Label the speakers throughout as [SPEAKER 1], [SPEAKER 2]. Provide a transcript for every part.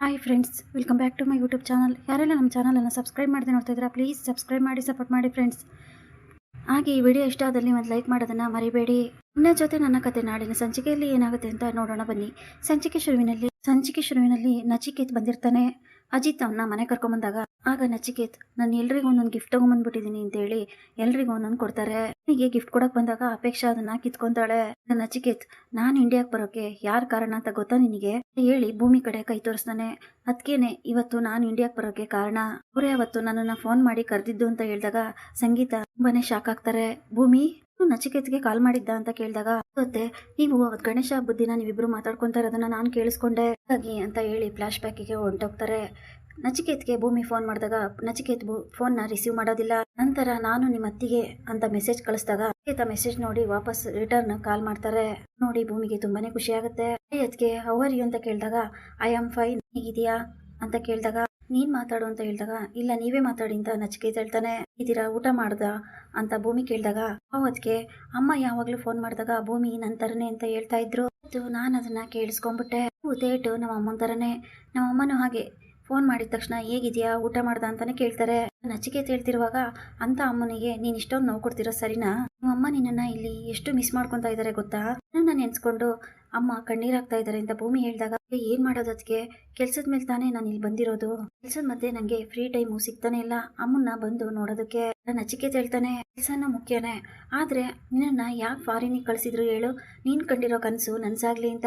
[SPEAKER 1] Hi friends welcome back to my YouTube channel ಯಾರೆಲ್ಲ ನಮ್ಮ ಚಾನಲನ್ನು ಸಬ್ಸ್ಕ್ರೈಬ್ ಮಾಡಿದೆ ನೋಡ್ತಾ ಇದ್ದೀರಾ ಪ್ಲೀಸ್ ಸಬ್ಸ್ಕ್ರೈಬ್ ಮಾಡಿ ಸಪೋರ್ಟ್ ಮಾಡಿ ಫ್ರೆಂಡ್ಸ್ ಹಾಗೆ ಈ ವಿಡಿಯೋ ಇಷ್ಟ ಆದಲ್ಲಿ ಒಂದು ಲೈಕ್ ಮಾಡೋದನ್ನು ಮರಿಬೇಡಿ. ನನ್ನ ಜೊತೆ ನನ್ನ ಕತೆ ನಾಡಿನ ಸಂಚಿಕೆಯಲ್ಲಿ ಏನಾಗುತ್ತೆ ಅಂತ ನೋಡೋಣ ಬನ್ನಿ. ಸಂಚಿಕೆ ಶುರುವಿನಲ್ಲಿ ಸಂಚಿಕೆ ಶುರುವಿನಲ್ಲಿ ನಚಿಕೇತ್ ಬಂದಿರ್ತಾನೆ. ಅಜಿತ್ ಅವನ್ನ ಮನೆ ಕರ್ಕೊಂಬಂದಾಗ, ಆಗ ನಚಿಕೇತ್, ನಾನು ಎಲ್ರಿಗೂ ಒಂದೊಂದು ಗಿಫ್ಟ್ ತಗೊಂಬಂದ್ಬಿಟ್ಟಿದೀನಿ ಅಂತ ಹೇಳಿ ಎಲ್ರಿಗೂ ಒಂದೊಂದು ಕೊಡ್ತಾರೆ. ನನಗೆ ಗಿಫ್ಟ್ ಕೊಡಕ್ ಬಂದಾಗ ಅಪೇಕ್ಷಾ ಅದನ್ನ ಕಿತ್ಕೊಂತಾಳೆ. ನಚಿಕೇತ್, ನಾನು ಇಂಡಿಯಾಕ್ ಬರೋಕೆ ಯಾರ ಕಾರಣ ಅಂತ ಗೊತ್ತಾ ನಿನಗೆ? ಹೇಳಿ, ಭೂಮಿ ಕಡೆ ಕೈ ತೋರಿಸ್ತಾನೆ. ಅದಕ್ಕೇನೆ ಇವತ್ತು ನಾನು ಇಂಡಿಯಾಕ್ ಬರೋಕೆ ಕಾರಣ? ಅವರೇ ಅವತ್ತು ನನ್ನನ್ನ ಫೋನ್ ಮಾಡಿ ಕರೆದಿದ್ದು ಅಂತ ಹೇಳಿದಾಗ ಸಂಗೀತ ತುಂಬಾನೇ ಶಾಕ್ ಆಗ್ತಾರೆ. ಭೂಮಿ ನಚಿಕೇತ್ಗೆ ಕಾಲ್ ಮಾಡಿದ್ದ ಅಂತ ಕೇಳಿದಾಗ ಗೊತ್ತೆ, ನೀವು ಗಣೇಶ ಹಬ್ಬದ ದಿನ ನೀವಿಬ್ರು ಮಾತಾಡ್ಕೊಂತಾರ ಅದನ್ನ ನಾನು ಕೇಳಿಸ್ಕೊಂಡೆ. ಹಾಗಾಗಿ ಅಂತ ಹೇಳಿ ಫ್ಲಾಶ್ ಬ್ಯಾಕಿಗೆ ಹೊಂಟೋಗ್ತಾರೆ. ನಚಿಕೇತ್ಗೆ ಭೂಮಿ ಫೋನ್ ಮಾಡಿದಾಗ, ನಚಿಕೇತ್ ಫೋನ್ನ ರಿಸೀವ್ ಮಾಡೋದಿಲ್ಲ. ನಂತರ ನಾನು ನಿಮ್ಮ ಅತ್ತಿಗೆ ಅಂತ ಮೆಸೇಜ್ ಕಳಿಸಿದಾಗ, ನಚಿಕೇತ ಮೆಸೇಜ್ ನೋಡಿ ವಾಪಸ್ ರಿಟರ್ನ್ ಕಾಲ್ ಮಾಡ್ತಾರೆ. ನೋಡಿ ಭೂಮಿಗೆ ತುಂಬಾನೇ ಖುಷಿ ಆಗುತ್ತೆ. ಅದಕ್ಕೆ ಅವರ್ ಅಂತ ಕೇಳಿದಾಗ ಐ ಆಮ್ ಫೈನ್ ಹೇಗಿದೆಯಾ ಅಂತ ಕೇಳಿದಾಗ ನೀನ್ ಮಾತಾಡು ಅಂತ ಹೇಳಿದಾಗ, ಇಲ್ಲ, ನೀವೇ ಮಾತಾಡಿ ಅಂತ ನಚಿಕೇತ್ ಹೇಳ್ತಾನೆ, ಇದ್ದೀರಾ, ಊಟ ಮಾಡ್ದ ಅಂತ ಭೂಮಿ ಕೇಳಿದಾಗ ಅವತ್ಗೆ ಅಮ್ಮ ಯಾವಾಗ್ಲೂ ಫೋನ್ ಮಾಡಿದಾಗ, ಭೂಮಿ ನನ್ನ ತರನೇ ಅಂತ ಹೇಳ್ತಾ ಇದ್ರು. ನಾನು ಅದನ್ನ ಕೇಳಿಸ್ಕೊಂಡ್ಬಿಟ್ಟೆ ತೇಟು ನಮ್ಮ ಅಮ್ಮನ ತರನೇ. ನಮ್ಮ ಅಮ್ಮನೂ ಹಾಗೆ. ಫೋನ್ ಮಾಡಿದ ತಕ್ಷಣ ಹೇಗಿದೆಯಾ, ಊಟ ಮಾಡ್ದ ಅಂತಾನೆ ಕೇಳ್ತಾರೆ. ನಚಿಕೆ ಹೇಳ್ತಿರುವಾಗ, ಅಂತ ಅಮ್ಮನಿಗೆ ನೀನ್ ಇಷ್ಟೊಂದು ನೋವು ಕೊಡ್ತಿರೋ ಸರಿನಾ? ನಿಮ್ಮ ಅಮ್ಮ ನಿನ್ನನ್ನ ಇಲ್ಲಿ ಎಷ್ಟು ಮಿಸ್ ಮಾಡ್ಕೊಂತ ಇದಾರೆ ಗೊತ್ತಾ? ನನ್ನ ನೆನ್ಸ್ಕೊಂಡು ಅಮ್ಮ ಕಣ್ಣೀರಾಗ್ತಾ ಇದಾರೆ ಅಂತ ಭೂಮಿ ಹೇಳಿದಾಗ ಏನ್ ಮಾಡೋದು ಅದಕ್ಕೆ ಕೆಲ್ಸದ ಮೇಲೆ ತಾನೇ ನಾನು ಇಲ್ಲಿ ಬಂದಿರೋದು. ಕೆಲ್ಸದ ಮಧ್ಯೆ ನಂಗೆ ಫ್ರೀ ಟೈಮು ಸಿಗ್ತಾನೆ ಇಲ್ಲ. ಅಮ್ಮನ್ನ ಬಂದು ನೋಡೋದಕ್ಕೆ ನಚಿಕೇತ್ ಹೇಳ್ತಾನೆ, ಕೆಲ್ಸನ ಮುಖ್ಯನೇ. ಆದ್ರೆ ನಿನ್ನ ಯಾಕೆ ಫಾರಿನಿಗೆ ಕಳ್ಸಿದ್ರು ಹೇಳು? ನೀನ್ ಕಂಡಿರೋ ಕನಸು ನನ್ಸಾಗ್ಲಿ ಅಂತ.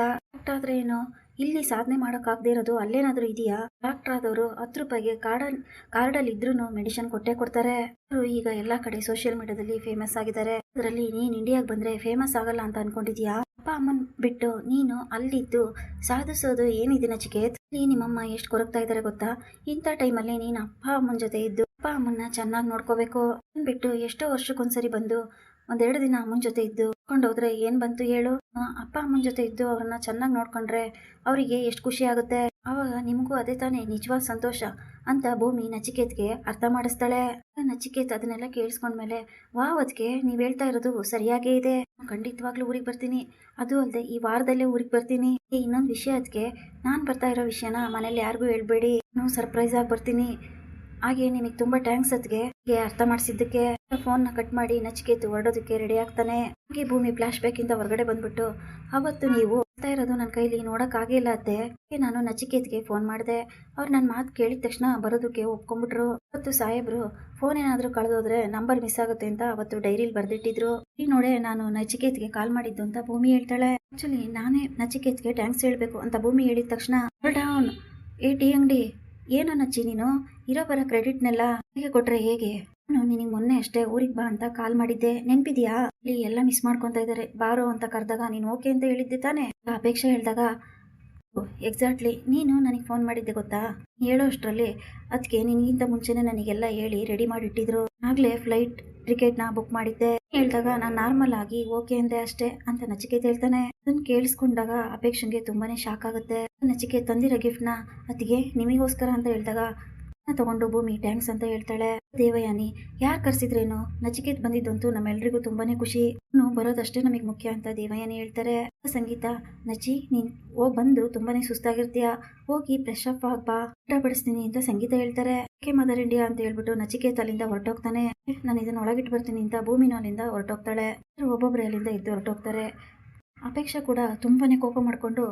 [SPEAKER 1] ಆದ್ರೆ ಏನು? ಇಲ್ಲಿ ಸಾಧನೆ ಮಾಡೋಕ್ಕಾಗದೇ ಇರೋದು ಅಲ್ಲೇನಾದರೂ ಇದೆಯಾ? ಡಾಕ್ಟರ್ ಆದವರು ಹತ್ತು ರೂಪಾಯಿಗೆ ಕಾರ್ಡ್ ಕಾರ್ಡಲ್ಲಿ ಇದ್ರೂ ಮೆಡಿಸಿನ್ ಕೊಟ್ಟೆ ಕೊಡ್ತಾರೆ. ಅವರು ಈಗ ಎಲ್ಲಾ ಕಡೆ ಸೋಷಿಯಲ್ ಮೀಡಿಯಾದಲ್ಲಿ ಫೇಮಸ್ ಆಗಿದ್ದಾರೆ. ಅದರಲ್ಲಿ ನೀನು ಇಂಡಿಯಾಗೆ ಬಂದ್ರೆ ಫೇಮಸ್ ಆಗಲ್ಲ ಅಂತ ಅನ್ಕೊಂಡಿದ್ಯಾ? ಅಪ್ಪ ಅಮ್ಮನ್ ಬಿಟ್ಟು ನೀನು ಅಲ್ಲಿದ್ದು ಸಾಧಿಸೋದು ಏನಿದೆ ನಚಿಕೇತ್? ಇಲ್ಲಿ ನಿಮ್ಮಮ್ಮ ಎಷ್ಟು ಕೊರಗ್ತಾ ಇದ್ದಾರೆ ಗೊತ್ತಾ? ಇಂಥ ಟೈಮಲ್ಲಿ ನೀನು ಅಪ್ಪ ಅಮ್ಮನ ಜೊತೆ ಇದ್ದು ಅಪ್ಪ ಅಮ್ಮನ್ನ ಚೆನ್ನಾಗಿ ನೋಡ್ಕೋಬೇಕು. ಬಿಟ್ಟು ಎಷ್ಟೋ ವರ್ಷಕ್ಕೊಂದ್ಸರಿ ಬಂದು ಒಂದೆರಡು ದಿನ ಅಮ್ಮನ ಜೊತೆ ಇದ್ದು ಹೋದ್ರೆ ಏನ್ ಬಂತು ಹೇಳು? ಅಪ್ಪ ಅಮ್ಮನ ಜೊತೆ ಇದ್ದು ಅವ್ರನ್ನ ಚೆನ್ನಾಗಿ ನೋಡ್ಕೊಂಡ್ರೆ ಅವರಿಗೆ ಎಷ್ಟು ಖುಷಿ ಆಗುತ್ತೆ? ಅವಾಗ ನಿಮಗೂ ಅದೇ ತಾನೇ ನಿಜವಾದ ಸಂತೋಷ ಅಂತ ಭೂಮಿ ನಚಿಕೇತ್ಗೆ ಅರ್ಥ ಮಾಡಿಸ್ತಾಳೆ. ನಚಿಕೇತ್ ಅದನ್ನೆಲ್ಲ ಕೇಳಿಸ್ಕೊಂಡ್ಮೇಲೆ ವಾವ್ ಅದಕ್ಕೆ ನೀವ್ ಹೇಳ್ತಾ ಇರೋದು ಸರಿಯಾಗೇ ಇದೆ. ಖಂಡಿತವಾಗ್ಲೂ ಊರಿಗೆ ಬರ್ತೀನಿ. ಅದು ಅಲ್ಲದೆ ಈ ವಾರದಲ್ಲೇ ಊರಿಗೆ ಬರ್ತೀನಿ. ಇನ್ನೊಂದು ವಿಷಯ ಅದಕ್ಕೆ ನಾನು ಬರ್ತಾ ಇರೋ ವಿಷಯನ ಮನೇಲಿ ಯಾರಿಗೂ ಹೇಳ್ಬೇಡಿ. ನಾನು ಸರ್ಪ್ರೈಸ್ ಆಗಿ ಬರ್ತೀನಿ. ಹಾಗೆ ನಿನಗೆ ತುಂಬಾ ಟ್ಯಾಂಕ್ಸ್ ಅದ್ಗೆ ಹೀಗೆ ಅರ್ಥ ಮಾಡಿಸಿದ್ದಕ್ಕೆ ನ ಕಟ್ ಮಾಡಿ ನಚಿಕೇತು ಹೊರಡೋದಕ್ಕೆ ರೆಡಿ ಆಗ್ತಾನೆ. ಹಾಗೆ ಭೂಮಿ ಫ್ಲಾಶ್ ಬ್ಯಾಕ್ ಇಂದ ಹೊರಗಡೆ ಬಂದ್ಬಿಟ್ಟು, ಅವತ್ತು ನೀವು ಬರ್ತಾ ಇರೋದು ನನ್ನ ಕೈಲಿ ನೋಡಕ್ ಆಗಿಲ್ಲ ಅತ್ತೆ. ನಾನು ನಚಿಕೇತ್ಗೆ ಫೋನ್ ಮಾಡಿದೆ. ಅವ್ರು ನನ್ನ ಮಾತು ಕೇಳಿದ ತಕ್ಷಣ ಬರೋದಕ್ಕೆ ಒಪ್ಕೊಂಡ್ಬಿಟ್ರು. ಅವತ್ತು ಸಾಹೇಬ್ರು ಫೋನ್ ಏನಾದ್ರೂ ಕಳೆದೋದ್ರೆ ನಂಬರ್ ಮಿಸ್ ಆಗುತ್ತೆ ಅಂತ ಅವತ್ತು ಡೈರಿಲಿ ಬರ್ದಿಟ್ಟಿದ್ರು. ಈ ನೋಡೆ ನಾನು ನಚಿಕೇತ್ಗೆ ಕಾಲ್ ಮಾಡಿದ್ದು ಅಂತ ಭೂಮಿ ಹೇಳ್ತಾಳೆ. ಆಕ್ಚುಲಿ ನಾನೇ ನಚಿಕೇತ್ಗೆ ಟ್ಯಾಂಕ್ಸ್ ಹೇಳ್ಬೇಕು ಅಂತ ಭೂಮಿ ಹೇಳಿದ ತಕ್ಷಣ ಡೌನ್ ಏ ಟಿ ಅಂಗಡಿ ಏನೋ ನಚ್ಚಿ ನೀನು? ಇರೋ ಬರೋ ಕ್ರೆಡಿಟ್ನೆಲ್ಲ ಹೇಗೆ ಕೊಟ್ರೆ ಹೇಗೆ? ನಾನು ನಿನಗೆ ಮೊನ್ನೆ ಅಷ್ಟೇ ಊರಿಗೆ ಬಾ ಅಂತ ಕಾಲ್ ಮಾಡಿದ್ದೆ. ನೆನ್ಪಿದ್ಯಾ? ಇಲ್ಲಿ ಎಲ್ಲ ಮಿಸ್ ಮಾಡ್ಕೊತಾ ಇದ್ದಾರೆ ಬಾರೋ ಅಂತ ಕರೆದಾಗ ನೀನು ಓಕೆ ಅಂತ ಹೇಳಿದ್ದೆ ತಾನೆ. ಅಪೇಕ್ಷೆ ಹೇಳಿದಾಗ ಎಕ್ಸಾಕ್ಟ್ಲಿ ನೀನು ನನಗೆ ಫೋನ್ ಮಾಡಿದ್ದೆ ಗೊತ್ತಾ? ಹೇಳೋ ಅಷ್ಟರಲ್ಲಿ ಅದಕ್ಕೆ ನಿನಗಿಂತ ಮುಂಚೆನೆ ನನಗೆಲ್ಲ ಹೇಳಿ ರೆಡಿ ಮಾಡಿಟ್ಟಿದ್ರು. ಆಗಲೇ ಫ್ಲೈಟ್ ಟಿಕೆಟ್ನ ಬುಕ್ ಮಾಡಿದ್ದೆ. ಹೇಳಿದಾಗ ನಾನು ನಾರ್ಮಲ್ ಆಗಿ ಓಕೆ ಅಂದೆ ಅಷ್ಟೇ ಅಂತ ನಚಿಕೇತ್ ಹೇಳ್ತಾನೆ ಅದನ್ನ ಕೇಳಿಸ್ಕೊಂಡಾಗ ಅಪೇಕ್ಷೆಗೆ ತುಂಬಾನೇ ಶಾಕ್ ಆಗುತ್ತೆ. ನಚಿಕೆ ತಂದಿರೋ ಗಿಫ್ಟ್ನ ಅತಿಗೆ ನಿಮಗೋಸ್ಕರ ಅಂತ ಹೇಳಿದಾಗ ತಗೊಂಡು ಭೂಮಿ ಟ್ಯಾಂಕ್ಸ್ ಅಂತ ಹೇಳ್ತಾಳೆ. ದೇವಯಾನಿ, ಯಾರ್ ಕರ್ಸಿದ್ರೇನು? ನಚಿಕೇತ್ ಬಂದಿದ್ದಂತೂ ನಮ್ಮೆಲ್ರಿಗೂ ತುಂಬಾನೇ ಖುಷಿ. ಇನ್ನು ಬರೋದಷ್ಟೇ ನಮಗೆ ಮುಖ್ಯ ಅಂತ ದೇವಯಾನಿ ಹೇಳ್ತಾರೆ. ಸಂಗೀತ, ನಚಿ, ನೀನ್ ಓ ಬಂದು ತುಂಬಾನೇ ಸುಸ್ತಾಗಿರ್ತೀಯ? ಹೋಗಿ ಫ್ರೆಶ್ ಅಪ್ ಆಗ್ ಬಾ. ಊಟ ಬಡಿಸ್ತೀನಿ ಅಂತ ಸಂಗೀತ ಹೇಳ್ತಾರೆ. ಕೆ ಮದರ್ ಇಂಡಿಯಾ ಅಂತ ಹೇಳ್ಬಿಟ್ಟು ನಚಿಕೇತ್ ಅಲ್ಲಿಂದ ಹೊರಟೋಗ್ತಾನೆ. ನಾನು ಇದನ್ನ ಒಳಗಿಟ್ಟು ಬರ್ತೀನಿ ಅಂತ ಭೂಮಿನ ಅಲ್ಲಿಂದ ಹೊರಟೋಗ್ತಾಳೆ. ಒಬ್ಬೊಬ್ರು ಅಲ್ಲಿಂದ ಇದ್ದು ಹೊರಟೋಗ್ತಾರೆ. ಅಪೇಕ್ಷಾ ಕೂಡ ತುಂಬಾನೇ ಕೋಪ ಮಾಡ್ಕೊಂಡು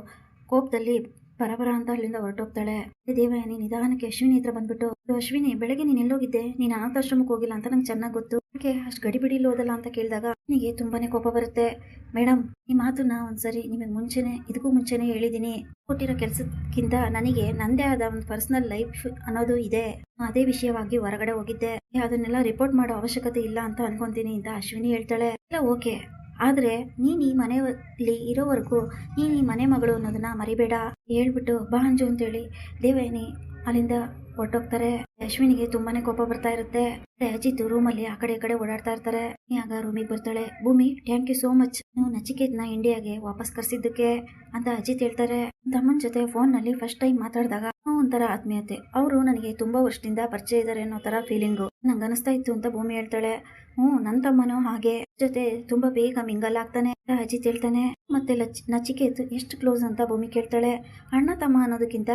[SPEAKER 1] ಕೋಪದಲ್ಲಿ ಬರಬರ ಅಂತ ಅಲ್ಲಿಂದ ಹೊರಟೋಗ್ತಾಳೆ. ದೇವಯಾನಿ ನಿಧಾನಕ್ಕೆ ಅಶ್ವಿನಿ ಹತ್ರ ಬಂದ್ಬಿಟ್ಟು, "ಇದು ಅಶ್ವಿನಿ, ಬೆಳಗ್ಗೆ ನೀನ್ ಎಲ್ಲೋಗಿದ್ದೆ? ನೀನ್ ಅನಾಥಾಶ್ರಮಕ್ಕೆ ಹೋಗಿಲ್ಲ ಅಂತ ನಂಗೆ ಚೆನ್ನಾಗಿ ಗೊತ್ತು. ಯಾಕೆ ಅಷ್ಟು ಗಡಿಬಿಡಿ ಇಲ್ಲೋದಲ್ಲ ಅಂತ ಕೇಳಿದಾಗ ನಿಮಗೆ ತುಂಬಾನೇ ಕೋಪ ಬರುತ್ತೆ. ಮೇಡಮ್ ಈ ಮಾತನ್ನ ಒಂದ್ಸರಿ ನಿಮಗೆ ಮುಂಚೆನೆ ಇದಕ್ಕೂ ಮುಂಚೆನೆ ಹೇಳಿದೀನಿ. ಕೊಟ್ಟಿರೋ ಕೆಲಸಕ್ಕಿಂತ ನನಗೆ ನಂದೇ ಆದ ಒಂದು ಪರ್ಸನಲ್ ಲೈಫ್ ಅನ್ನೋದು ಇದೆ. ಅದೇ ವಿಷಯವಾಗಿ ಹೊರಗಡೆ ಹೋಗಿದ್ದೆ. ಅದನ್ನೆಲ್ಲ ರಿಪೋರ್ಟ್ ಮಾಡೋ ಅವಶ್ಯಕತೆ ಇಲ್ಲ ಅಂತ ಅನ್ಕೊಂತೀನಿ, ಅಂತ ಅಶ್ವಿನಿ ಹೇಳ್ತಾಳೆ. ಇಲ್ಲ, ಓಕೆ. ಆದ್ರೆ ನೀನು ಈ ಮನೆಯಲ್ಲಿ ಇರೋವರೆಗೂ ನೀನು ಈ ಮನೆ ಮಗಳು ಅನ್ನೋದನ್ನ ಮರಿಬೇಡ. ಹೇಳ್ಬಿಟ್ಟು ಬಾ ಅಂಜು ಅಂತೇಳಿ. ದೇವಯಾನಿ ಅಲ್ಲಿಂದ ಹೊಟ್ಟೋಗ್ತಾರೆ ಅಶ್ವಿನಿಗೆ ತುಂಬಾನೇ ಕೋಪ ಬರ್ತಾ ಇರುತ್ತೆ. ಅಜಿತ್ ರೂಮಲ್ಲಿ ಆ ಕಡೆ ಈ ಕಡೆ ಓಡಾಡ್ತಾ ಇರ್ತಾರೆ. ಆಗ ರೂಮಿಗೆ ಬರ್ತಾಳೆ. ಭೂಮಿ ಥ್ಯಾಂಕ್ ಯು ಸೋ ಮಚ್ ನೀವು ನಚಿಕೇತ್ನ ಇಂಡಿಯಾಗೆ ವಾಪಸ್ ಕರ್ಸಿದ್ದಕ್ಕೆ ಅಂತ ಅಜಿತ್ ಹೇಳ್ತಾರೆ. ತಮ್ಮನ ಜೊತೆ ಫೋನ್ನಲ್ಲಿ ಫಸ್ಟ್ ಟೈಮ್ ಮಾತಾಡಿದಾಗ ಒಂಥರ ಆತ್ಮೀಯತೆ. ಅವರು ನನಗೆ ತುಂಬಾ ವರ್ಷದಿಂದ ಪರಿಚಯ ಇದ್ದಾರೆ ಅನ್ನೋ ತರ ಫೀಲಿಂಗು ನಂಗೆ ಅನಿಸ್ತಾ ಇತ್ತು ಅಂತ ಭೂಮಿ ಹೇಳ್ತಾಳೆ. ಹ್ಞೂ ನನ್ನ ತಮ್ಮನು ಹಾಗೆ. ಜೊತೆ ತುಂಬಾ ಬೇಗ ಮಿಂಗಲ್ ಆಗ್ತಾನೆ. ಅಜಿತ್ ಹೇಳ್ತಾನೆ ಮತ್ತೆ ಲಚ್ ನಚಿಕೇತ್ ಎಷ್ಟು ಕ್ಲೋಸ್ ಅಂತ ಭೂಮಿ ಕೇಳ್ತಾಳೆ. ಅಣ್ಣ ತಮ್ಮ ಅನ್ನೋದಕ್ಕಿಂತ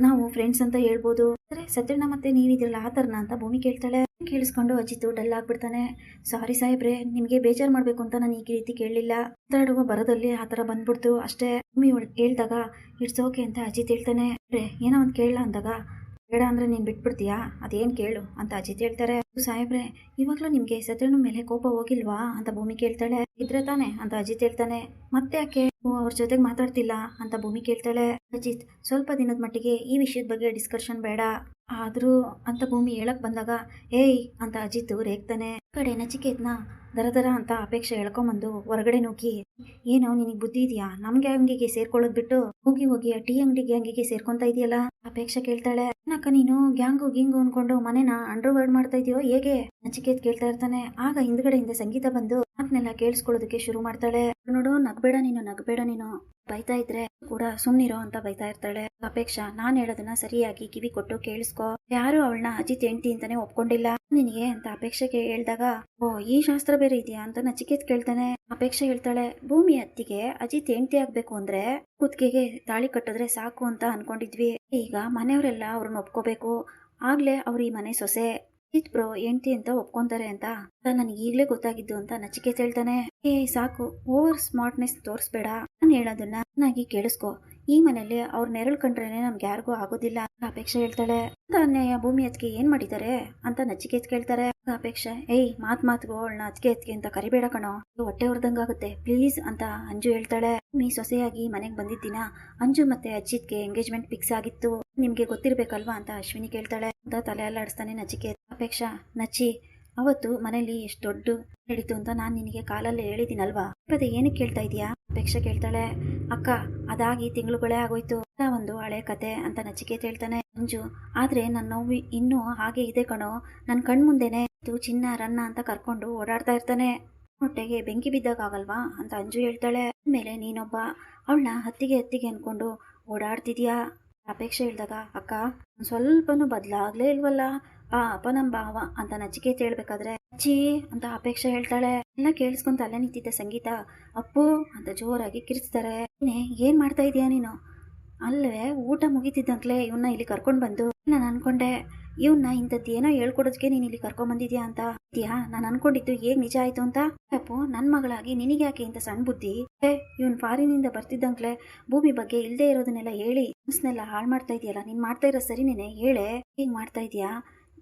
[SPEAKER 1] ನಾವು ಫ್ರೆಂಡ್ಸ್ ಅಂತ ಹೇಳ್ಬೋದು. ಅಂದ್ರೆ ಸತ್ಯಣ್ಣ ಮತ್ತೆ ನೀವಿದಿರಲ್ಲ ಆ ಥರನ ಅಂತ ಭೂಮಿ ಕೇಳ್ತಾಳೆ. ಕೇಳಿಸ್ಕೊಂಡು ಅಜಿತ್ತು ಡಲ್ ಆಗ್ಬಿಡ್ತಾನೆ. ಸಾರಿ ಸಾಹೇಬ್ರೆ ನಿಮಗೆ ಬೇಜಾರು ಮಾಡಬೇಕು ಅಂತ ನಾನು ಈ ರೀತಿ ಕೇಳಲಿಲ್ಲ. ಮಾತಾಡುವ ಬರದಲ್ಲಿ ಆ ತರ ಬಂದ್ಬಿಡ್ತು. ಅಷ್ಟೇ ಭೂಮಿ ಹೇಳ್ದಾಗ ಇಟ್ಸ್ ಓಕೆ ಅಂತ ಅಜಿತ್ ಹೇಳ್ತಾನೆ. "ರೇ, ಏನೋ ಒಂದು ಕೇಳಲ್ಲ ಅಂದಾಗ ಬೇಡ ಅಂದ್ರೆ ನೀನು ಬಿಟ್ಬಿಡ್ತೀಯಾ? ಅದೇನು ಕೇಳು ಅಂತ ಅಜಿತ್ ಹೇಳ್ತಾರೆ. ಸಾಹೇಬ್ರೆ, ಇವಾಗಲೂ ನಿಮಗೆ ಸತ್ಯನ ಮೇಲೆ ಕೋಪ ಹೋಗಿಲ್ವಾ? ಅಂತ ಭೂಮಿ ಕೇಳ್ತಾಳೆ. ಇದ್ರೆ ತಾನೆ, ಅಂತ ಅಜಿತ್ ಹೇಳ್ತಾನೆ. ಮತ್ತೆ ಯಾಕೆ? ಅವ್ರ ಜೊತೆಗೆ ಮಾತಾಡ್ತಿಲ್ಲ, ಅಂತ ಭೂಮಿ ಕೇಳ್ತಾಳೆ. ಅಜಿತ್, ಸ್ವಲ್ಪ ದಿನದ ಮಟ್ಟಿಗೆ ಈ ವಿಷಯದ ಬಗ್ಗೆ ಡಿಸ್ಕಷನ್ ಬೇಡ. ಆದ್ರೂ ಅಂತ ಭೂಮಿ ಹೇಳಕ್ ಬಂದಾಗ, ಏಯ್, ಅಂತ ಅಜಿತ್ ರೇಗ್ತಾನೆ ಕಡೆ ನಚಿಕೇತ್ನ, ದರ ದರ ಅಂತ ಅಪೇಕ್ಷೆ ಎಳ್ಕೊಂಬಂದು ಹೊರಗಡೆ ನುಗ್ಗಿ ಏನೋ ನಿನಗೆ ಬುದ್ಧಿ ಇದೆಯಾ? ನಮ್ಗೆ ಅಂಗಿಗೆ ಸೇರ್ಕೊಳ್ಳೋದ್ ಬಿಟ್ಟು ಹೋಗಿ ಹೋಗಿ ಆ ಟೀ ಅಂಗಡಿ ಗ್ಯಾಂಗಿಗೆ ಸೇರ್ಕೊಂತ ಇದೆಯಲ್ಲ? ಅಪೇಕ್ಷೆ ಕೇಳ್ತಾಳೆ. ಏನಕ್ಕ ನೀನು ಗ್ಯಾಂಗು ಗಿಂಗು ಅನ್ಕೊಂಡು ಮನೆನ ಅಂಡರ್ವರ್ಡ್ ಮಾಡ್ತಾ ಇದೆಯೋ ಹೇಗೆ? ನಚಿಕೇತ್ ಕೇಳ್ತಾ ಇರ್ತಾನೆ. ಆಗ ಹಿಂದ್ಗಡೆಯಿಂದ ಸಂಗೀತ ಬಂದು ಅದನ್ನೆಲ್ಲ ಕೇಳಿಸ್ಕೊಳ್ಳೋದಕ್ಕೆ ಶುರು ಮಾಡ್ತಾಳೆ. ನೋಡು, ನಗ್ಬೇಡ ನೀನು ನಗ್ಬೇಡ ನೀನು. ಬೈತಾ ಇದ್ರೆ ಕೂಡ ಸುಮ್ನಿರೋ ಅಂತ ಬೈತಾ ಇರ್ತಾಳೆ. ಅಪೇಕ್ಷಾ, ನಾನ್ ಹೇಳೋದನ್ನ ಸರಿಯಾಗಿ ಕಿವಿ ಕೊಟ್ಟು ಕೇಳಿಸ್ಕೋ. ಯಾರು ಅವಳನ್ನ ಅಜಿತ್ ಹೆಂಡತಿ ಅಂತಾನೆ ಒಪ್ಕೊಂಡಿಲ್ಲ. ನಿನಗೆ ಅಂತ ಅಪೇಕ್ಷೆಗೆ ಹೇಳ್ದಾಗ, ಓ, ಈ ಶಾಸ್ತ್ರ ಬೇರೆ ಇದೆಯಾ ಅಂತ ನಚಿಕೇತ್ ಕೇಳ್ತಾನೆ. ಅಪೇಕ್ಷೆ ಹೇಳ್ತಾಳೆ, ಭೂಮಿ ಅತ್ತಿಗೆ ಅಜಿತ್ ಹೆಂಡತಿ ಆಗ್ಬೇಕು ಅಂದ್ರೆ ಕುತ್ತಿಗೆಗೆ ತಾಳಿ ಕಟ್ಟಿದ್ರೆ ಸಾಕು ಅಂತ ಅನ್ಕೊಂಡಿದ್ವಿ. ಈಗ ಮನೆಯವರೆಲ್ಲ ಅವ್ರನ್ನ ಒಪ್ಕೋಬೇಕು. ಆಗ್ಲೇ ಅವ್ರ ಈ ಮನೆ ಸೊಸೆ. ಅಜಿತ್ ಬ್ರೋ, ಹೆಂಡತಿ ಅಂತ ಒಪ್ಕೊಂತಾರೆ ಅಂತ. ನನಗೆ ಈಗ್ಲೇ ಗೊತ್ತಾಗಿದ್ದು ಅಂತ ನಚಿಕೆ ಹೇಳ್ತಾನೆ. ಏ ಸಾಕು. ಓವರ್ ಸ್ಮಾರ್ಟ್ನೆಸ್ ತೋರಿಸ್ಬೇಡ. ನಾನು ಹೇಳೋದನ್ನ ಚೆನ್ನಾಗಿ ಕೇಳಿಸ್ಕೊ. ಈ ಮನೆಯಲ್ಲಿ ಅವ್ರ ನೆರಳು ಕಂಡ್ರೇನೆ ನಮ್ಗೆ ಯಾರಿಗೂ ಆಗೋದಿಲ್ಲ. ಅಂತ ಅಪೇಕ್ಷೆ ಹೇಳ್ತಾಳೆ. ಅನ್ಯಾಯ, ಭೂಮಿ ಅತ್ಗೆ ಏನ್ ಮಾಡಿದ್ದಾರೆ ಅಂತ ನಚಿಕೇತ್ ಕೇಳ್ತಾರೆ. ಅಪೇಕ್ಷೆ, ಏಯ್, ಮಾತ್ ಮಾತ್ಗೋ, ಅವಳನ್ನ ಅತ್ಗೆ ಅತ್ಗೆ ಅಂತ ಕರಿಬೇಡ ಕಣೋ. ಹೊಟ್ಟೆ ಹೊರದಂಗಾಗುತ್ತೆ ಪ್ಲೀಸ್, ಅಂತ ಅಂಜು ಹೇಳ್ತಾಳೆ. ಭೂಮಿ ಸೊಸೆಯಾಗಿ ಮನೆಗೆ ಬಂದಿದ್ದಿನ ಅಂಜು ಮತ್ತೆ ಅಜಿತ್ಗೆ ಎಂಗೇಜ್ಮೆಂಟ್ ಫಿಕ್ಸ್ ಆಗಿತ್ತು. ನಿಮ್ಗೆ ಗೊತ್ತಿರ್ಬೇಕಲ್ವಾ? ಅಂತ ಅಶ್ವಿನಿ ಕೇಳ್ತಾಳೆ. ಅಂತ ತಲೆ ಅಲ್ಲಾಡಿಸ್ತಾನೆ ನಚಿಕೆ ಅಪೇಕ್ಷಾ ನಚ್ಚಿ ಅವತ್ತು ಮನೇಲಿ ಎಷ್ಟು ದೊಡ್ಡ ನಡೀತು ಅಂತ ನಾನು ನಿನಗೆ ಕಾಲಲ್ಲಿ ಹೇಳಿದ್ದೀನಲ್ವಾ? ಪದೇ ಏನಕ್ಕೆ ಕೇಳ್ತಾ ಇದೀಯಾ ಅಪೇಕ್ಷೆ ಕೇಳ್ತಾಳೆ. ಅಕ್ಕ, ಅದಾಗಿ ತಿಂಗಳುಗಳೇ ಆಗೋಯ್ತು. ಒಂದು ಹಳೆ ಕತೆ ಅಂತ ನಚಿಕೇತ ಹೇಳ್ತಾನೆ ಅಂಜು ಆದ್ರೆ ನನ್ನ ನೋವು ಇನ್ನೂ ಹಾಗೆ ಇದೆ ಕಣೋ. ನನ್ನ ಕಣ್ಮುಂದೆನೆ ಇದು ಚಿನ್ನ, ರನ್ನ ಅಂತ ಕರ್ಕೊಂಡು ಓಡಾಡ್ತಾ ಇರ್ತಾನೆ. ಹೊಟ್ಟೆಗೆ ಬೆಂಕಿ ಬಿದ್ದಾಗಲ್ವಾ ಅಂತ ಅಂಜು ಹೇಳ್ತಾಳೆ. ಮೇಲೆ ನೀನೊಬ್ಬ ಅವಳನ್ನ ಹತ್ತಿಗೆ ಹತ್ತಿಗೆ ಅನ್ಕೊಂಡು ಓಡಾಡ್ತಿದ್ಯಾ ಅಪೇಕ್ಷೆ ಹೇಳ್ದಾಗ ಅಕ್ಕ ಸ್ವಲ್ಪನೂ ಬದಲಾಗ್ಲೇ ಇಲ್ವಲ್ಲ? ಆ ಅಪ್ಪ ನಮ್ಮ ಭಾವ ಅಂತ ನಚಿಕೆ ಹೇಳ್ಬೇಕಾದ್ರೆ ಅಜ್ಜಿ ಅಂತ ಅಪೇಕ್ಷೆ ಹೇಳ್ತಾಳೆ. ಎಲ್ಲ ಕೇಳಿಸ್ಕೊಂತ ಅಲ್ಲೇ ನಿಂತಿದ್ದೆ ಸಂಗೀತ. ಅಪ್ಪು ಅಂತ ಜೋರಾಗಿ ಕಿರಿಸ್ತಾರೆ ಏನೇ ಮಾಡ್ತಾ ಇದೀಯಾ ನೀನು? ಅಲ್ಲೇ ಊಟ ಮುಗಿತಿದ್ದಂಕ್ಲೆ ಇವನ್ನ ಇಲ್ಲಿ ಕರ್ಕೊಂಡು ಬಂದು ನಾನು ಅನ್ಕೊಂಡೆ. ಇವನ್ನ ಇಂಥದ್ದು ಏನೋ ಹೇಳ್ಕೊಡೋದಕ್ಕೆ ನೀನು ಇಲ್ಲಿ ಕರ್ಕೊಂಡ್ ಬಂದಿದ್ಯಾ ಅಂತ ಇದೆಯಾ? ನಾನು ಅನ್ಕೊಂಡಿದ್ದು ಹೇಗ್ ನಿಜ ಆಯ್ತು ಅಂತ? ಅಪ್ಪು, ನನ್ ಮಗಳಾಗಿ ನಿನಗೆ ಯಾಕೆ ಇಂಥ ಸಣ್ಣ ಬುದ್ಧಿ? ಇವನ್ ಫಾರಿನಿಂದ ಬರ್ತಿದ್ದಂಗ್ಲೆ ಭೂಮಿ ಬಗ್ಗೆ ಇಲ್ಲದೆ ಇರೋದನ್ನೆಲ್ಲ ಹೇಳಿ ಮನ್ಸ್ನೆಲ್ಲ ಹಾಳು ಮಾಡ್ತಾ ಇದೆಯಲ್ಲ, ನೀನ್ ಮಾಡ್ತಾ ಇರೋ ಸರಿನೇನೆ? ಹೇಳೆ, ಹೀಗ್ ಮಾಡ್ತಾ ಇದೀಯಾ?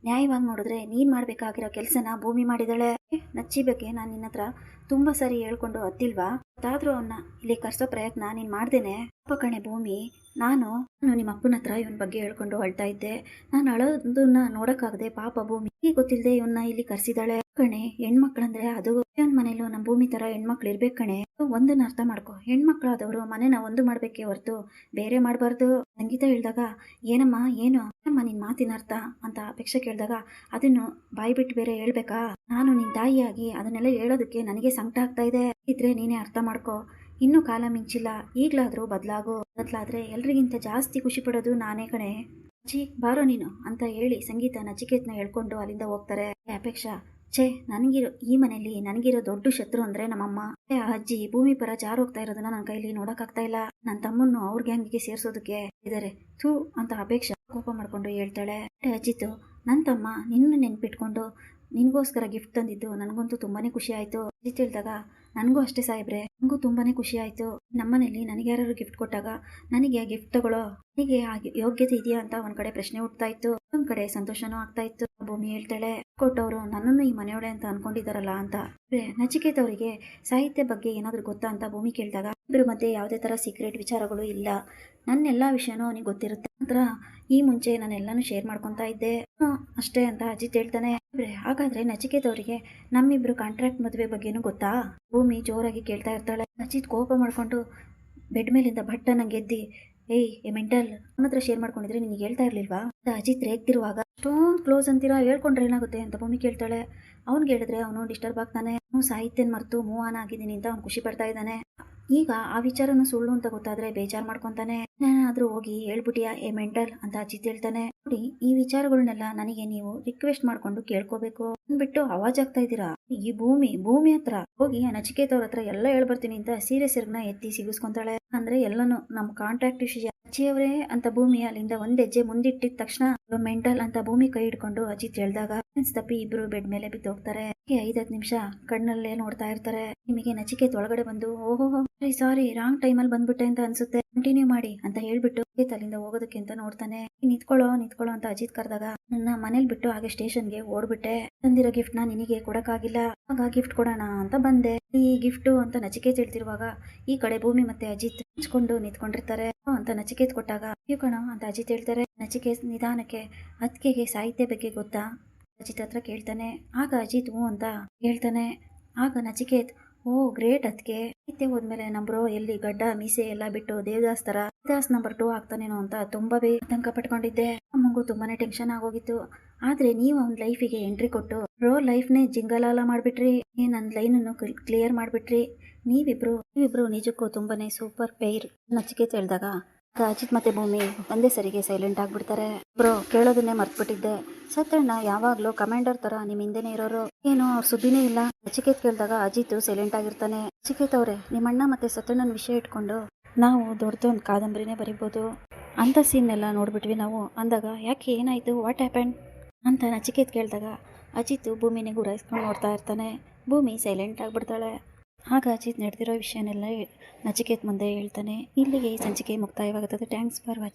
[SPEAKER 1] ನ್ಯಾಯವಾಗಿ ನೋಡಿದ್ರೆ ನೀನ್ ಮಾಡ್ಬೇಕಾಗಿರೋ ಕೆಲ್ಸನ ಭೂಮಿ ಮಾಡಿದಾಳೆ. ನಚ್ಚಿ ಬಗ್ಗೆ ನಾನು ನಿನ್ನ ಹತ್ರ ತುಂಬಾ ಸರಿ ಹೇಳ್ಕೊಂಡು ಹತ್ತಿಲ್ವಾ? ಅದಾದ್ರೂ ಅವನ್ನ ಇಲ್ಲಿ ಕರ್ಸೋ ಪ್ರಯತ್ನ ನೀನ್ ಮಾಡ್ದೇನೆ? ಅಪ್ಪ ಕಣೆ ಭೂಮಿ, ನಾನು ನಿಮ್ಮ ಅಪ್ಪನ ಹತ್ರ ಇವನ್ ಬಗ್ಗೆ ಹೇಳ್ಕೊಂಡು ಅಳ್ತಾ ಇದ್ದೆ. ನಾನು ಅಳೋದನ್ನ ನೋಡಕ್ಕಾಗದೆ ಪಾಪ ಭೂಮಿ. ಈಗ ಗೊತ್ತಿಲ್ಲದೆ ಇವನ್ನ ಇಲ್ಲಿ ಕರ್ಸಿದಾಳೆ. ಕಣೆ, ಹೆಣ್ಮಕ್ಳಂದ್ರೆ ಅದು ಇವನ್ ಮನೇಲೂ ನಮ್ಮ ಭೂಮಿ ತರ ಹೆಣ್ಮಕ್ಳು ಇರ್ಬೇಕು ಕಣೆ. ಒಂದನ್ನ ಅರ್ಥ ಮಾಡ್ಕೊ. ಹೆಣ್ಮಕ್ಳಾದವರು ಮನೆನ ಒಂದು ಮಾಡ್ಬೇಕೇ ಹೊರತು ಬೇರೆ ಮಾಡಬಾರ್ದು. ಸಂಗೀತ ಹೇಳ್ದಾಗ, ಏನಮ್ಮ, ಏನು? ಅಮ್ಮ ನಿನ್ ಮಾತಿನ ಅರ್ಥ? ಅಂತ ಅಪೇಕ್ಷೆ ಕೇಳಿದಾಗ, ಅದನ್ನು ಬಾಯಿ ಬಿಟ್ಟು ಬೇರೆ ಹೇಳ್ಬೇಕಾ? ನಾನು ನಿನ್ ತಾಯಿಯಾಗಿ ಅದನ್ನೆಲ್ಲ ಹೇಳೋದಕ್ಕೆ ನನಗೆ ಸಂಕಟ ಆಗ್ತಾ ಇದೆ. ಇದ್ರೆ ನೀನೇ ಅರ್ಥ ಮಾಡ್ಕೊ. ಇನ್ನೂ ಕಾಲ ಮಿಂಚಿಲ್ಲ. ಈಗ್ಲಾದ್ರೂ ಬದಲಾಗೋ ಬದ್ಲಾದ್ರೆ ಎಲ್ರಿಗಿಂತ ಜಾಸ್ತಿ ಖುಷಿ ಪಡೋದು ನಾನೇ ಕಣೆ. ಅಜ್ಜಿ, ಬಾರೋ ನೀನು ಅಂತ ಹೇಳಿ ಸಂಗೀತ ನಚಿಕೇತ್ನ ಹೇಳ್ಕೊಂಡು ಅಲ್ಲಿಂದ ಹೋಗ್ತಾರೆ. ಅಪೇಕ್ಷಾ. ಛೇ, ನನಗಿರೋ, ಈ ಮನೆಯಲ್ಲಿ ನನಗಿರೋ ದೊಡ್ಡ ಶತ್ರು ಅಂದ್ರೆ ನಮ್ಮಮ್ಮ. ಆ ಅಜ್ಜಿ, ಭೂಮಿ ಪರ ಜಾರು ಹೋಗ್ತಾ ಇರೋದನ್ನ ನನ್ನ ಕೈಲಿ ನೋಡಕ್ಕಾಗ್ತಾ ಇಲ್ಲ. ನನ್ನ ತಮ್ಮನ್ನು ಅವ್ರ ಗ್ಯಾಂಗಿಗೆ ಸೇರ್ಸೋದಕ್ಕೆ ಇದಾರೆ. ಥೂ ಅಂತ ಅಪೇಕ್ಷಾ ಕೋಪ ಮಾಡ್ಕೊಂಡು ಹೇಳ್ತಾಳೆ. "ಏ ಅಜ್ಜಿತು ನನ್ನ ತಮ್ಮ ನಿನ್ನ ನೆನ್ಪಿಟ್ಕೊಂಡು ನಿನಗೋಸ್ಕರ ಗಿಫ್ಟ್ ತಂದಿದ್ದು ನನಗಂತೂ ತುಂಬಾನೇ ಖುಷಿ ಆಯಿತು. ಅಜ್ಜಿ ಹೇಳಿದಾಗ ನನಗೂ ಅಷ್ಟೇ ಸಾಹೇಬ್ರೆ. ನನಗೂ ತುಂಬಾನೇ ಖುಷಿ ಆಯ್ತು. ನಮ್ಮನೇಲಿ ನನಗೆ ಯಾರು ಗಿಫ್ಟ್ ಕೊಟ್ಟಾಗ ನನಗೆ ಗಿಫ್ಟ್ ತಗೊಳ್ಳೋ ನನಗೆ ಯೋಗ್ಯತೆ ಇದೆಯಾ ಅಂತ ಒಂದ್ ಕಡೆ ಪ್ರಶ್ನೆ ಹುಡ್ತಾ ಇತ್ತು. ಒಂದ್ ಕಡೆ ಸಂತೋಷನೂ ಆಗ್ತಾ ಇತ್ತು. ಭೂಮಿ ಹೇಳ್ತಾಳೆ, ಕೊಟ್ಟವರು ನನ್ನನ್ನು ಈ ಮನೆಯೊಳೆ ಅಂತ ಅನ್ಕೊಂಡಿದಾರಲ್ಲ ಅಂತ. ನಚಿಕೆ ನಚಿಕೇತ್ ಅವರಿಗೆ ಸಾಹಿತ್ಯ ಬಗ್ಗೆ ಏನಾದರೂ ಗೊತ್ತಾ ಅಂತ ಭೂಮಿ ಕೇಳಿದಾಗ ಇಬ್ಬರ ಮಧ್ಯೆ ಯಾವುದೇ ತರ ಸೀಕ್ರೆಟ್ ವಿಚಾರಗಳು ಇಲ್ಲ. ನನ್ನೆಲ್ಲ ವಿಷಯನೂ ಅವನಿಗೆ ಗೊತ್ತಿರುತ್ತೆ. ಮಾತ್ರ ಈ ಮುಂಚೆ ನಾನೆಲ್ಲಾನು ಶೇರ್ ಮಾಡ್ಕೊತಾ ಇದ್ದೆ. ಅಷ್ಟೇ ಅಂತ ಅಜಿತ್ ಹೇಳ್ತಾನೆ. ಹಾಗಾದ್ರೆ ನಚಿಕೇತ್ ಅವರಿಗೆ ನಮ್ಮಿಬ್ರು ಕಾಂಟ್ರಾಕ್ಟ್ ಮದುವೆ ಬಗ್ಗೆನೂ ಗೊತ್ತಾ? ಭೂಮಿ ಜೋರಾಗಿ ಕೇಳ್ತಾ ಇರ್ತಾಳೆ. ಅಜಿತ್ ಕೋಪ ಮಾಡ್ಕೊಂಡು ಬೆಡ್ ಮೇಲಿಂದ ಭಟ್ಟ ನಂಗೆ ಎದ್ದಿ, ಏಯ್ ಎ ಮೆಂಟಲ್ ನನ್ನ ಹತ್ರ ಶೇರ್ ಮಾಡ್ಕೊಂಡಿದ್ರೆ ನಿನಗೆ ಹೇಳ್ತಾ ಇರ್ಲಿಲ್ವಾ? ಅಂತ ಅಜಿತ್ ರೇಗ್ತಿರುವಾಗ, ಅಷ್ಟೊಂದು ಕ್ಲೋಸ್ ಅಂತೀರಾ? ಹೇಳ್ಕೊಂಡ್ರೆ ಏನಾಗುತ್ತೆ? ಅಂತ ಭೂಮಿ ಕೇಳ್ತಾಳೆ. ಅವ್ನಿಗೆ ಹೇಳಿದ್ರೆ ಅವನು ಡಿಸ್ಟರ್ಬ್ ಆಗ್ತಾನೆ. ಅವನು ಸಾಹಿತ್ಯನ ಮರೆತು ಮೂವ್ ಆನ್ ಆಗಿದ್ದೀನಿ ಅಂತ ಅವ್ನು ಖುಷಿ ಪಡ್ತಾ ಇದ್ದಾನೆ. ಈಗ ಆ ವಿಚಾರನ ಸುಳ್ಳು ಅಂತ ಗೊತ್ತಾದ್ರೆ ಬೇಜಾರ್ ಮಾಡ್ಕೊಂತಾನೆ. ನಾನಾದ್ರೂ ಹೋಗಿ ಹೇಳ್ಬಿಟ್ಟಿಯಾ, ಏ ಮೆಂಟಲ್ ಅಂತ ಅಜಿತ್ ಹೇಳ್ತಾನೆ. ನೋಡಿ, ಈ ವಿಚಾರಗಳನ್ನೆಲ್ಲ ನನಗೆ ನೀವು ರಿಕ್ವೆಸ್ಟ್ ಮಾಡ್ಕೊಂಡು ಕೇಳ್ಕೋಬೇಕು ಅಂದ್ಬಿಟ್ಟು ಅವಾಜ್ ಆಗ್ತಾ ಇದ್ದೀರಾ? ಈ ಭೂಮಿ ಭೂಮಿ ಹತ್ರ ಹೋಗಿ ಆ ನಚಿಕೇತ್ ಅವ್ರ ಹತ್ರ ಎಲ್ಲ ಹೇಳ್ಬರ್ತೀನಿ ಅಂತ ಸೀರೆ ಸಿರ್ಗ್ನ ಎತ್ತಿ ಸಿಗಿಸ್ಕೊಂತಾಳೆ. ಅಂದ್ರೆ ಎಲ್ಲಾನು ನಮ್ ಕಾಂಟ್ರಾಕ್ಟ್ ವಿಷಯ. ಅಜ್ಜಿಯವರೇ ಅಂತ ಭೂಮಿ ಅಲ್ಲಿಂದ ಒಂದ್ ಹೆಜ್ಜೆ ಮುಂದಿಟ್ಟಿದ ತಕ್ಷಣ ಮೆಂಟಲ್ ಅಂತ ಭೂಮಿ ಕೈ ಹಿಡ್ಕೊಂಡು ಅಜಿತ್ ಹೇಳ್ದಾಗ ತಪ್ಪಿ ಇಬ್ರು ಬೆಡ್ ಮೇಲೆ ಬಿದ್ದು ಹೋಗ್ತಾರೆ. ಹೀಗೆ ಐದತ್ತು ನಿಮಿಷ ಕಣ್ಣಲ್ಲೇ ನೋಡ್ತಾ ಇರ್ತಾರೆ. ನಿಮಗೆ ನಚಿಕೇತ್ ಒಳಗಡೆ ಬಂದು ಓಹೋ ಸಾರಿ ರಾಂಗ್ ಟೈಮ್ ಅಲ್ಲಿ ಬಂದ್ಬಿಟ್ಟೆ ಅಂತ ಅನ್ಸುತ್ತೆ. ಕಂಟಿನ್ಯೂ ಮಾಡಿ. ಅಂತ ಹೇಳ್ಬಿಟ್ಟು ಅಲ್ಲಿಂದ ಹೋಗೋದಕ್ಕೆ ಅಂತ ನೋಡ್ತಾನೆ. ನಿಂತ್ಕೊಳ್ಳೋ ನಿಂತ್ಕೊಳ್ಳೋ ಅಂತ ಅಜಿತ್ ಕರೆದಾಗ ನನ್ನ ಮನೇಲಿ ಬಿಟ್ಟು ಹಾಗೆ ಸ್ಟೇಷನ್ಗೆ ಓಡ್ಬಿಟ್ಟೆ. ತಂದಿರೋ ಗಿಫ್ಟ್ನ ನಿನಗೆ ಕೊಡಕ್ಕಾಗಿಲ್ಲ. ಆಗ ಗಿಫ್ಟ್ ಕೊಡೋಣ ಅಂತ ಬಂದೆ. ಈ ಗಿಫ್ಟ್ ಅಂತ ನಚಿಕೆ ಹೇಳ್ತಿರುವಾಗ ಈ ಕಡೆ ಭೂಮಿ ಮತ್ತೆ ಅಜಿತ್ ಹಂಚ್ಕೊಂಡು ನಿಂತ್ಕೊಂಡಿರ್ತಾರೆ. ಅಂತ ನಚಿಕೇತ್ ಕೊಟ್ಟಾಗ, ಅಯ್ಯೋ ಕಣ ಅಂತ ಅಜಿತ್ ಹೇಳ್ತಾರೆ. ನಚಿಕೇತ್ ನಿಧಾನಕ್ಕೆ ಅತ್ತಿಗೆಗೆ ಸಾಹಿತ್ಯ ಬಗ್ಗೆ ಗೊತ್ತಾ? ಅಜಿತ್ ಹತ್ರ ಕೇಳ್ತಾನೆ. ಆಗ ಅಜಿತ್ ಹ್ಞೂ ಅಂತ ಹೇಳ್ತಾನೆ. ಆಗ ನಚಿಕೇತ್ ಓ, ಗ್ರೇಟ್ ಅದಕ್ಕೆ ಇತ್ತೆ ಹೋದ್ಮೇಲೆ ನಮ್ ಬ್ರೋ ಎಲ್ಲಿ ಗಡ್ಡ, ಮೀಸೆ ಎಲ್ಲ ಬಿಟ್ಟು ದೇವದಾಸ್ ತರ ದೇವದಾಸ್ ನಂಬರ್ ಟೂ ಆಗ್ತಾನೇನೋ ಅಂತ ತುಂಬಾ ಬೇ ಆತಂಕ ಪಟ್ಕೊಂಡಿದ್ದೆ. ಅಮ್ಮಂಗು ತುಂಬಾನೇ ಟೆನ್ಷನ್ ಆಗೋಗಿತ್ತು. ಆದ್ರೆ ನೀವು ಅವ್ನ ಲೈಫಿಗೆ ಎಂಟ್ರಿ ಕೊಟ್ಟು, ಬ್ರೋ ಲೈಫ್ನೇ ಜಿಂಗಲಾಲ ಮಾಡ್ಬಿಟ್ರಿ. ಏ ನನ್ನ ಅನ್ನು ಕ್ಲಿಯರ್ ಮಾಡ್ಬಿಟ್ರಿ. ನೀವಿಬ್ರು ನೀವಿಬ್ರು ನಿಜಕ್ಕೂ ತುಂಬಾನೇ ಸೂಪರ್ ಪೇರ್. ನಚಿಕೆ ಹೇಳಿದಾಗ ಆಗ ಅಜಿತ್ ಮತ್ತೆ ಭೂಮಿ ಒಂದೇ ಸರಿಗೆ ಸೈಲೆಂಟ್ ಆಗ್ಬಿಡ್ತಾರೆ. ಬ್ರೋ, ಕೇಳೋದನ್ನೇ ಮರ್ತ್ಬಿಟ್ಟಿದ್ದೆ. ಸತ್ಯಣ್ಣ ಯಾವಾಗ್ಲೂ ಕಮಾಂಡರ್ ತರ ನಿಮ್ ಹಿಂದೆನೆ ಇರೋರು. ಏನು, ಅವ್ರ ಸುದ್ದಿನೇ ಇಲ್ಲ? ಅಚಿಕೇತ್ ಕೇಳಿದಾಗ ಅಜಿತ್ ಸೈಲೆಂಟ್ ಆಗಿರ್ತಾನೆ. ಅಚಿಕೇತ್ ಅವ್ರೆ ನಿಮ್ಮ ಅಣ್ಣ ಮತ್ತೆ ಸತ್ಯಣ್ಣನ ವಿಷಯ ಇಟ್ಕೊಂಡು ನಾವು ದೊಡ್ಡದೊಂದು ಕಾದಂಬರಿನೇ ಬರಿಬೋದು. ಅಂತ ಸೀನ್ ಎಲ್ಲ ನೋಡ್ಬಿಟ್ವಿ ನಾವು. ಅಂದಾಗ, ಯಾಕೆ ಏನಾಯ್ತು? ವಾಟ್ ಹ್ಯಾಪನ್ ಅಂತ ನಚಿಕೇತ್ ಕೇಳಿದಾಗ, ಅಜಿತ್ ಭೂಮಿನೇ ಗುರಾಯಿಸ್ಕೊಂಡು ನೋಡ್ತಾ ಇರ್ತಾನೆ. ಭೂಮಿ ಸೈಲೆಂಟ್ ಆಗಿಬಿಡ್ತಾಳೆ. ಆಗ ಅಜಿತ್ ನಡೆದಿರೋ ವಿಷಯನೆಲ್ಲ ನಚಿಕೇತ್ ಮುಂದೆ ಹೇಳ್ತಾನೆ. ಇಲ್ಲಿಗೆ ಈ ಸಂಚಿಕೆ ಮುಕ್ತಾಯವಾಗುತ್ತದೆ. Thanks for watching